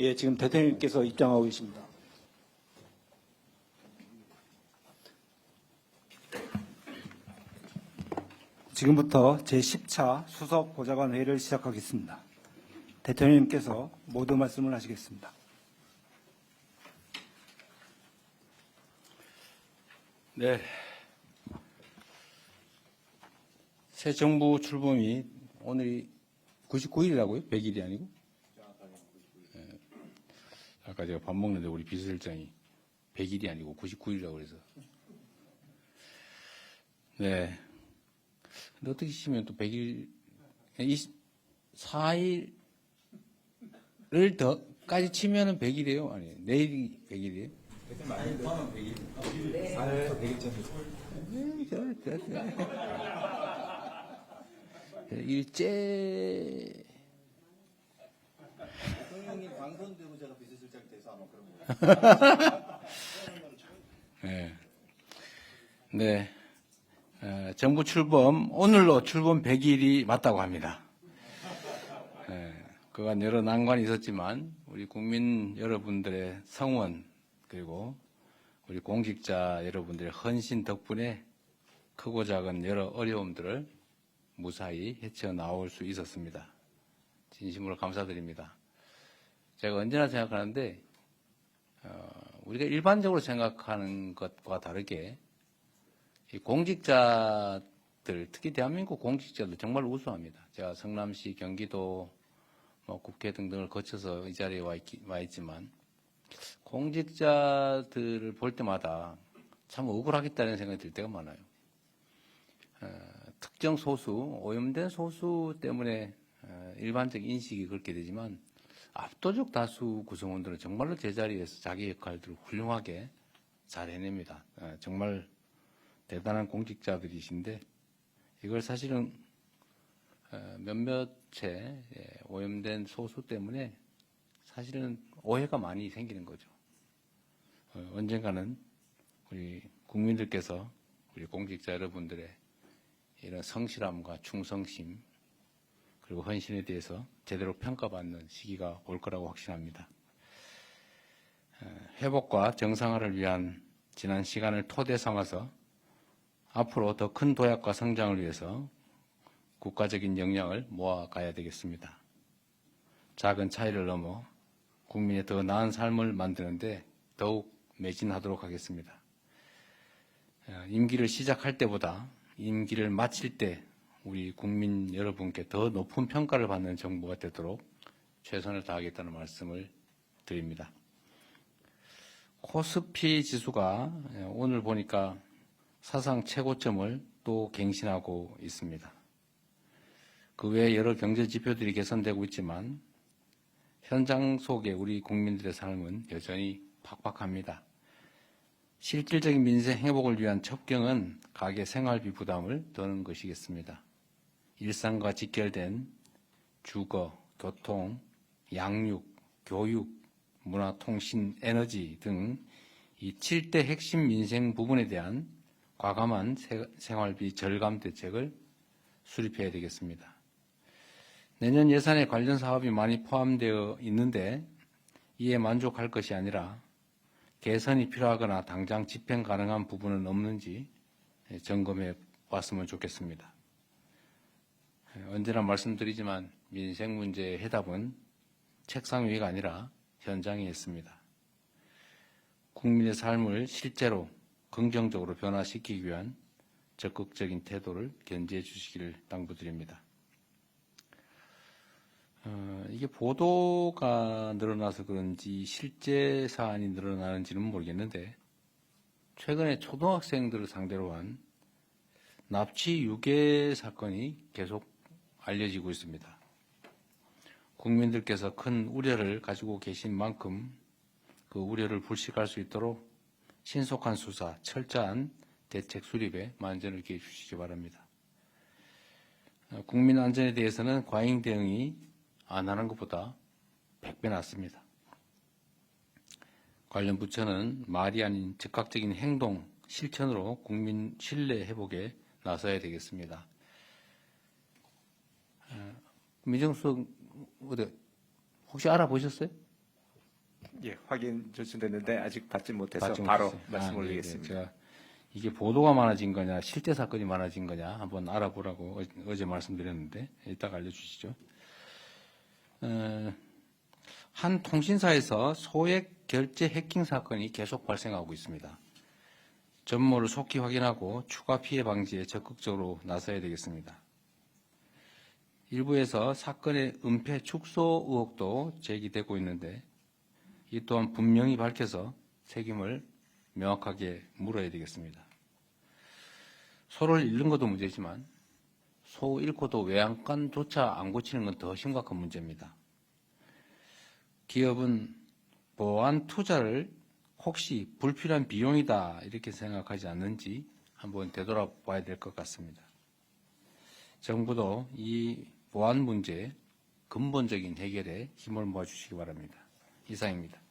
예, 지금 대통령께서 입장하고 계십니다. 지금부터 제10차 수석 보좌관 회의를 시작하겠습니다. 대통령님께서 모두 말씀을 하시겠습니다. 네. 새 정부 출범이 오늘이 99일이라고요? 100일이 아니고? 예. 아까 제가 밥 먹는데 우리 비서실장이 100일이 아니고 99일이라고 그래서. 네. 근데 어떻게 치면 또 100일, 4일을 더 까지 치면은 100일이에요? 아니, 내일이 100일이에요? 일제 대통령님 당선되고 제가 비서 네. 네. 어, 정부 출범 오늘로 출범 100일이 맞다고 합니다. 예, 그간 여러 난관이 있었지만 우리 국민 여러분들의 성원 그리고 우리 공직자 여러분들의 헌신 덕분에 크고 작은 여러 어려움들을 무사히 헤쳐나올 수 있었습니다. 진심으로 감사드립니다. 제가 언제나 생각하는데 어, 우리가 일반적으로 생각하는 것과 다르게 이 공직자들 특히 대한민국 공직자들 정말 우수합니다. 제가 성남시, 경기도, 뭐 국회 등등을 거쳐서 이 자리에 와, 있, 와 있지만 공직자들을 볼 때마다 참 억울하겠다는 생각이 들 때가 많아요. 어, 특정 소수, 오염된 소수 때문에 어, 일반적 인식이 그렇게 되지만 압도적 다수 구성원들은 정말로 제자리에서 자기 역할들을 훌륭하게 잘 해냅니다. 어, 정말 대단한 공직자들이신데 이걸 사실은 어, 몇몇의 예, 오염된 소수 때문에 사실은 오해가 많이 생기는 거죠. 어, 언젠가는 우리 국민들께서 우리 공직자 여러분들의 이런 성실함과 충성심 그리고 헌신에 대해서 제대로 평가받는 시기가 올 거라고 확신합니다. 어, 회복과 정상화를 위한 지난 시간을 토대 삼아서 앞으로 더 큰 도약과 성장을 위해서 국가적인 역량을 모아가야 되겠습니다. 작은 차이를 넘어 국민의 더 나은 삶을 만드는데 더욱 매진하도록 하겠습니다. 어, 임기를 시작할 때보다 임기를 마칠 때 우리 국민 여러분께 더 높은 평가를 받는 정부가 되도록 최선을 다하겠다는 말씀을 드립니다. 코스피 지수가 오늘 보니까 사상 최고점을 또 갱신하고 있습니다. 그 외에 여러 경제 지표들이 개선되고 있지만 현장 속의 우리 국민들의 삶은 여전히 팍팍합니다. 실질적인 민생 회복을 위한 첩경은 가계 생활비 부담을 더는 것이겠습니다. 일상과 직결된 주거, 교통, 양육, 교육, 문화, 통신, 에너지 등 이 7대 핵심 민생 부분에 대한 과감한 세- 생활비 절감 대책을 수립해야 되겠습니다. 내년 예산에 관련 사업이 많이 포함되어 있는데 이에 만족할 것이 아니라 개선이 필요하거나 당장 집행 가능한 부분은 없는지 점검해 봤으면 좋겠습니다. 언제나 말씀드리지만 민생 문제의 해답은 책상 위가 아니라 현장에 있습니다. 국민의 삶을 실제로 긍정적으로 변화시키기 위한 적극적인 태도를 견지해 주시기를 당부드립니다. 어, 이게 보도가 늘어나서 그런지 실제 사안이 늘어나는지는 모르겠는데 최근에 초등학생들을 상대로 한 납치 유괴 사건이 계속 알려지고 있습니다. 국민들께서 큰 우려를 가지고 계신 만큼 그 우려를 불식할 수 있도록 신속한 수사, 철저한 대책 수립에 만전을 기해 주시기 바랍니다. 어, 국민 안전에 대해서는 과잉 대응이 안 하는 것보다 100배 낫습니다. 관련 부처는 말이 아닌 즉각적인 행동, 실천으로 국민 신뢰 회복에 나서야 되겠습니다. 어, 민정수석 어디 혹시 알아보셨어요? 예, 확인 조치됐는데 아직 받지 못해서 받지 바로 못했어요. 말씀 아, 네, 올리겠습니다. 네. 제가 이게 보도가 많아진 거냐, 실제 사건이 많아진 거냐 한번 알아보라고 어- 어제 말씀드렸는데 이따가 알려주시죠. 어, 한 통신사에서 소액 결제 해킹 사건이 계속 발생하고 있습니다. 전모를 속히 확인하고 추가 피해 방지에 적극적으로 나서야 되겠습니다. 일부에서 사건의 은폐 축소 의혹도 제기되고 있는데 이 또한 분명히 밝혀서 책임을 명확하게 물어야 되겠습니다. 소를 잃는 것도 문제지만 소 잃고도 외양간조차 안 고치는 건 더 심각한 문제입니다. 기업은 보안 투자를 혹시 불필요한 비용이다 이렇게 생각하지 않는지 한번 되돌아봐야 될 것 같습니다. 정부도 이 보안 문제 근본적인 해결에 힘을 모아 주시기 바랍니다. 이상입니다.